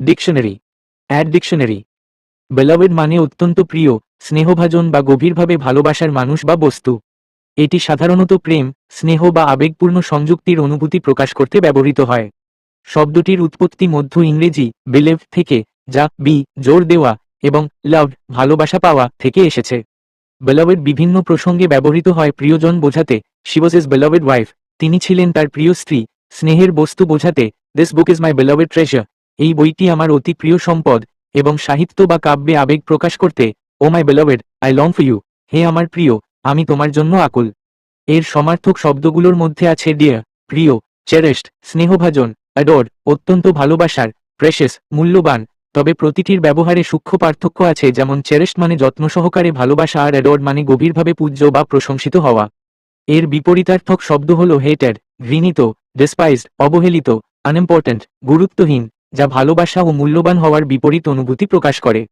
Dictionary add dictionary বেলাভেড মানে অত্যন্ত প্রিয়, স্নেহভাজন বা গভীরভাবে ভালোবাসার মানুষ বা বস্তু। এটি সাধারণত প্রেম, স্নেহ বা আবেগপূর্ণ সংযুক্তির অনুভূতি প্রকাশ করতে ব্যবহৃত হয়। শব্দটির উৎপত্তি মধ্য ইংরেজি বিলেভ থেকে, যা বি জোর দেওয়া, এবং লাভ ভালোবাসা পাওয়া থেকে এসেছে। বেলাভেড বিভিন্ন প্রসঙ্গে ব্যবহৃত হয় প্রিয়জন বোঝাতে শিবজেস বেলাভেড ওয়াইফ তিনি ছিলেন তার প্রিয় স্ত্রী। স্নেহের বস্তু বোঝাতে this book is my beloved treasure এই বইটি আমার অতি প্রিয় সম্পদ এবং সাহিত্য বা কাব্যে আবেগ প্রকাশ করতে, ও my beloved I long for you হে আমার প্রিয়, আমি তোমার জন্য আকুল। এর সমার্থক শব্দগুলোর মধ্যে আছে ডিয়ার প্রিয় চেরেস্ট স্নেহভাজন অ্যাডোর অত্যন্ত ভালোবাসার প্রেশেস মূল্যবান। তবে প্রতিটির ব্যবহারে সূক্ষ্ম পার্থক্য আছে, যেমন চেরেস্ট মানে যত্ন সহকারে ভালোবাসা আর অ্যাডোর মানে গভীরভাবে পূজ্য বা প্রশংসিত হওয়া। এর বিপরীতার্থক শব্দ হল হেটেড ঘৃণিত ডেসপাইজড অবহেলিত আনইম্পর্ট্যান্ট গুরুত্বহীন। যা ভালোবাসা ও মূল্যবান হওয়ার বিপরীত অনুভূতি প্রকাশ করে।